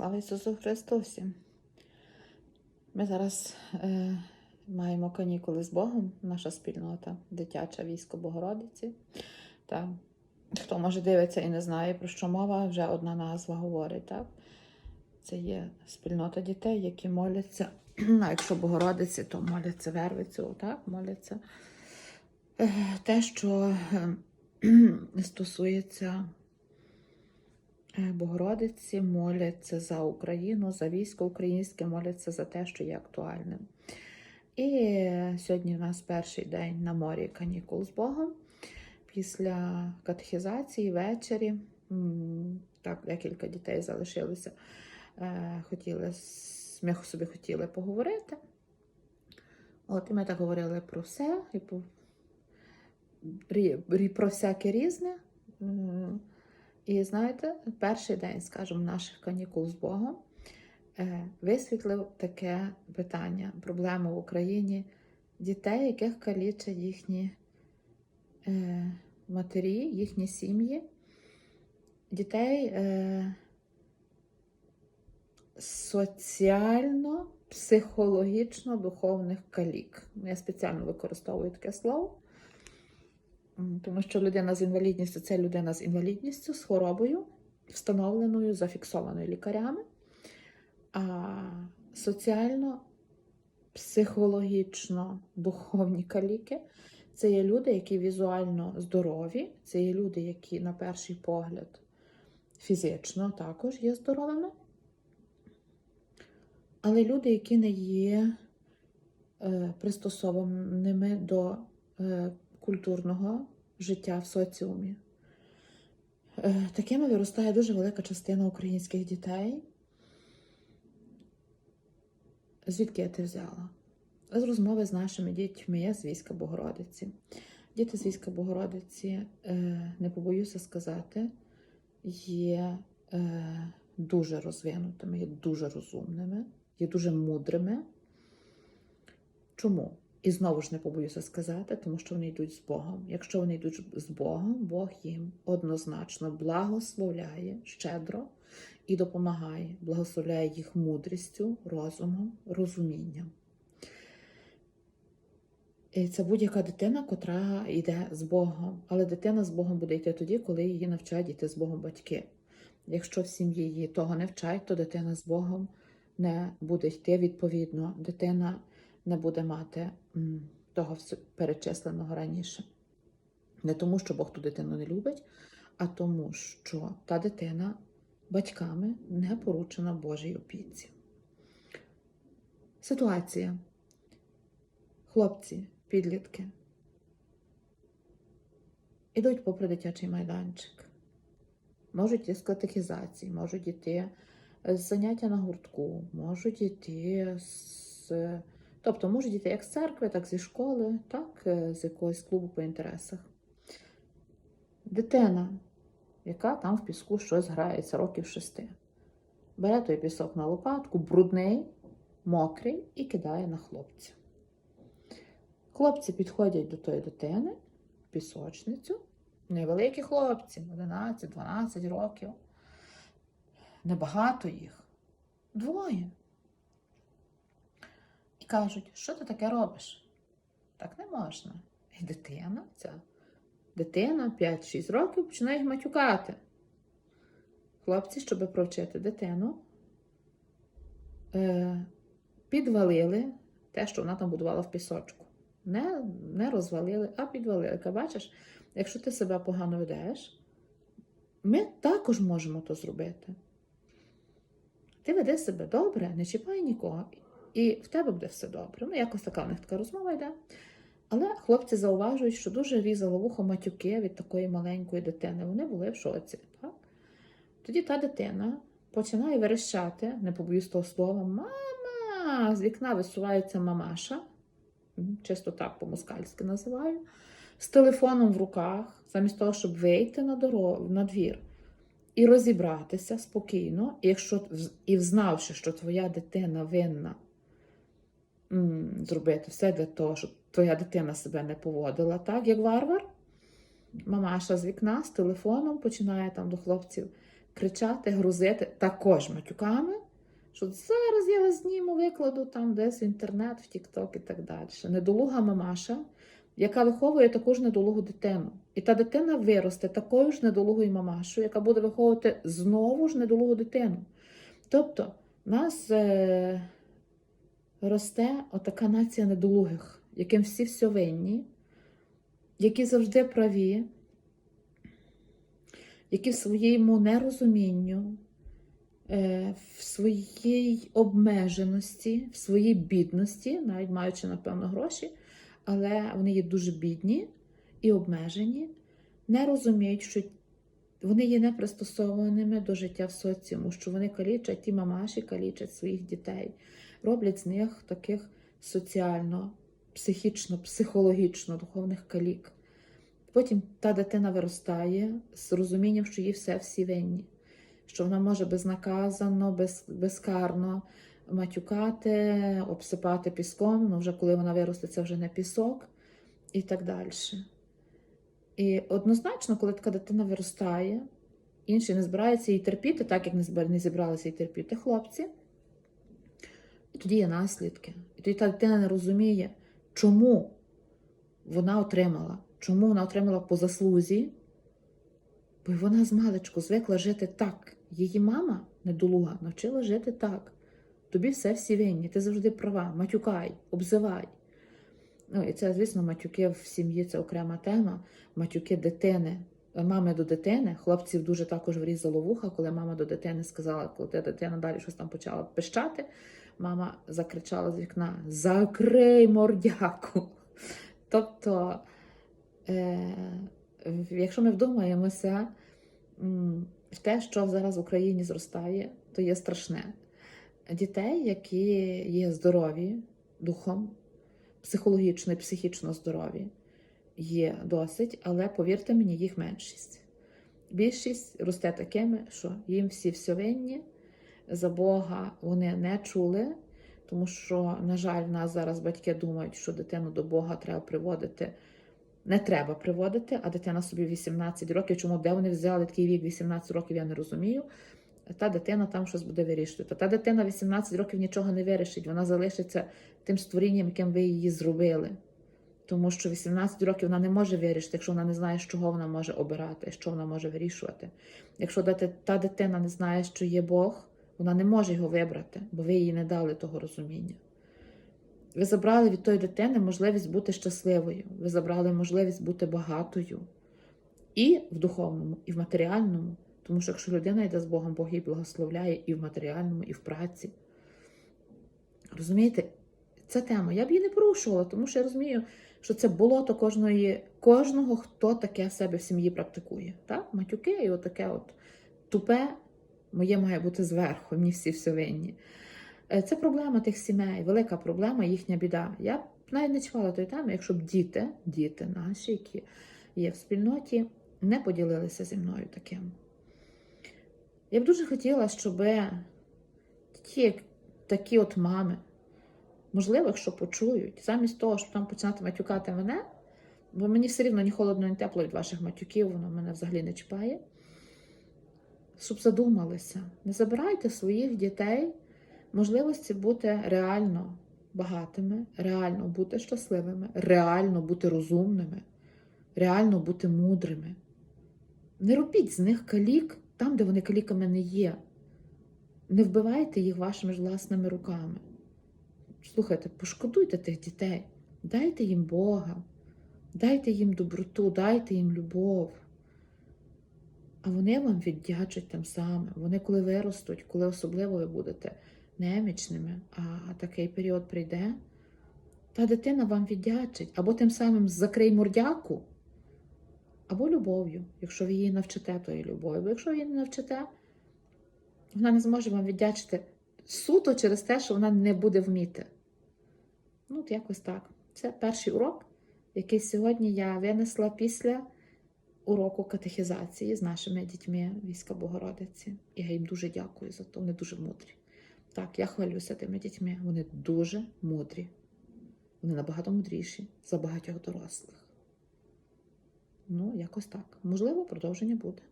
Слава Ісусу Христу! Ми зараз е, маємо канікули з Богом, наша спільнота, дитяча військо Богородиці. Так. Хто може дивиться і не знає, про що мова, вже одна назва говорить. Так? Це є спільнота дітей, які моляться. А якщо Богородиці, то моляться Вервицю, так? моляться. Е, те, що е, стосується Богородиці моляться за Україну, за військо українське, моляться за те, що є актуальним. І сьогодні у нас перший день на морі канікул з Богом. Після катехізації ввечері, так, декілька дітей залишилося, е, хотіли, ми собі хотіли поговорити. От, і ми так говорили про все, і про всяке різне. І знаєте, перший день, скажімо, наших канікул з Богом е, висвітлив таке питання, проблему в Україні дітей, яких калічать їхні е, матері, їхні сім'ї, дітей е, соціально, психологічно духовних калік. Я спеціально використовую таке слово. Тому що людина з інвалідністю це людина з інвалідністю, з хворобою, встановленою, зафіксованою лікарями. А соціально, психологічно, духовні каліки це є люди, які візуально здорові, це є люди, які, на перший погляд, фізично також є здоровими. Але люди, які не є е, пристосованими до е, культурного життя в соціумі. Е, Такими виростає дуже велика частина українських дітей. Звідки я це взяла? З розмови з нашими дітьми з війська Богородиці. Діти з війська Богородиці, е, не побоюся сказати, є е, дуже розвинутими, є дуже розумними, є дуже мудрими. Чому? І знову ж не побоюся сказати, тому що вони йдуть з Богом. Якщо вони йдуть з Богом, Бог їм однозначно благословляє щедро і допомагає, благословляє їх мудрістю, розумом, розумінням. І це будь-яка дитина, котра йде з Богом. Але дитина з Богом буде йти тоді, коли її навчають йти з Богом батьки. Якщо в сім'ї її того не вчать, то дитина з Богом не буде йти відповідно. Дитина не буде мати того перечисленого раніше. Не тому, що Бог ту дитину не любить, а тому, що та дитина батьками не поручена Божій опіці. Ситуація. Хлопці, підлітки ідуть попри дитячий майданчик. Можуть йти з катехізації, можуть йти з заняття на гуртку, можуть йти з. Тобто можуть йти як з церкви, так зі школи, так е, з якогось клубу по інтересах. Дитина, яка там в піску щось грається років шести, бере той пісок на лопатку, брудний, мокрий і кидає на хлопця. Хлопці підходять до тої дитини, пісочницю, невеликі хлопці, 11-12 років. Небагато їх. Двоє. Кажуть, що ти таке робиш? Так не можна. І дитина, ця дитина 5-6 років починає матюкати. Хлопці, щоб провчити дитину, е, підвалили те, що вона там будувала в пісочку. Не, не розвалили, а підвалили. Яка бачиш, якщо ти себе погано ведеш, ми також можемо то зробити. Ти веди себе добре, не чіпай нікого, і в тебе буде все добре. Ну, якось така в них така розмова йде. Але хлопці зауважують, що дуже різало вухо матюки від такої маленької дитини. Вони були в шоці. Так? Тоді та дитина починає верещати, не побоюсь того слова, мама! З вікна висувається мамаша, чисто так по-москальськи називаю, з телефоном в руках, замість того, щоб вийти на дорогу, на двір і розібратися спокійно, якщо і взнавши, що твоя дитина винна зробити все для того, щоб твоя дитина себе не поводила так, як варвар. Мамаша з вікна з телефоном починає там до хлопців кричати, грузити також матюками, що зараз я вас зніму, викладу там десь в інтернет, в Тік-Ток і так далі. Недолуга мамаша, яка виховує таку ж недолугу дитину. І та дитина виросте такою ж недолугою мамашою, яка буде виховувати знову ж недолугу дитину. Тобто, нас е, росте отака нація недолугих, яким всі все винні, які завжди праві, які в своєму нерозумінню, е, в своїй обмеженості, в своїй бідності, навіть маючи, напевно, гроші, але вони є дуже бідні і обмежені, не розуміють, що вони є непристосованими до життя в соціуму, що вони калічать, ті мамаші калічать своїх дітей, роблять з них таких соціально, психічно, психологічно духовних калік. Потім та дитина виростає з розумінням, що їй все всі винні, що вона може безнаказано, без, безкарно матюкати, обсипати піском, ну вже коли вона виросте, це вже не пісок і так далі. І однозначно, коли така дитина виростає, інші не збираються її терпіти, так як не зібралися її терпіти хлопці, тоді є наслідки. І тоді та дитина не розуміє, чому вона отримала, чому вона отримала по заслузі, бо вона з маличку звикла жити так. Її мама недолуга навчила жити так. Тобі все всі винні, ти завжди права, матюкай, обзивай. Ну, і це, звісно, матюки в сім'ї це окрема тема. Матюки дитини, мами до дитини. Хлопців дуже також врізало вуха, коли мама до дитини сказала, коли дитина далі щось там почала пищати. Мама закричала з вікна: Закрий мордяку. Тобто, е, якщо ми вдумаємося в те, що зараз в Україні зростає, то є страшне. Дітей, які є здорові духом, психологічно і психічно здорові, є досить, але повірте мені, їх меншість. Більшість росте такими, що їм всі все винні, за Бога вони не чули, тому що, на жаль, в нас зараз батьки думають, що дитину до Бога треба приводити. Не треба приводити, а дитина собі 18 років. Чому де вони взяли такий вік 18 років, я не розумію. Та дитина там щось буде вирішувати. Та дитина 18 років нічого не вирішить, вона залишиться тим створінням, яким ви її зробили. Тому що 18 років вона не може вирішити, якщо вона не знає, з чого вона може обирати, що вона може вирішувати. Якщо та дитина не знає, що є Бог, вона не може його вибрати, бо ви їй не дали того розуміння. Ви забрали від тої дитини можливість бути щасливою, ви забрали можливість бути багатою і в духовному, і в матеріальному. Тому що якщо людина йде з Богом, Бог її благословляє і в матеріальному, і в праці. Розумієте, ця тема. Я б її не порушувала, тому що я розумію, що це болото кожної, кожного, хто таке в себе в сім'ї практикує. Так? Матюки і отаке от тупе моє має бути зверху, мені всі все винні. Е, Це проблема тих сімей, велика проблема, їхня біда. Я б навіть не чувала тої теми, якщо б діти, діти наші, які є в спільноті, не поділилися зі мною таким. Я б дуже хотіла, щоб ті, такі от мами, можливо, якщо почують, замість того, щоб там починати матюкати мене, бо мені все рівно ні холодно, ні тепло від ваших матюків, воно мене взагалі не чіпає. Щоб задумалися, не забирайте своїх дітей можливості бути реально багатими, реально бути щасливими, реально бути розумними, реально бути мудрими. Не робіть з них калік там, де вони каліками не є. Не вбивайте їх вашими ж власними руками. Слухайте, пошкодуйте тих дітей, дайте їм Бога, дайте їм доброту, дайте їм любов. А вони вам віддячать тим самим. Вони, коли виростуть, коли особливо ви будете немічними, а такий період прийде, та дитина вам віддячить або тим самим закрий мордяку, або любов'ю, якщо ви її навчите тої любові. Бо якщо ви її не навчите, вона не зможе вам віддячити суто через те, що вона не буде вміти. Ну, от якось так. Це перший урок, який сьогодні я винесла після уроку катехізації з нашими дітьми війська Богородиці. І я їм дуже дякую за то. Вони дуже мудрі. Так, я хвалюся тими дітьми. Вони дуже мудрі. Вони набагато мудріші за багатьох дорослих. Ну, якось так. Можливо, продовження буде.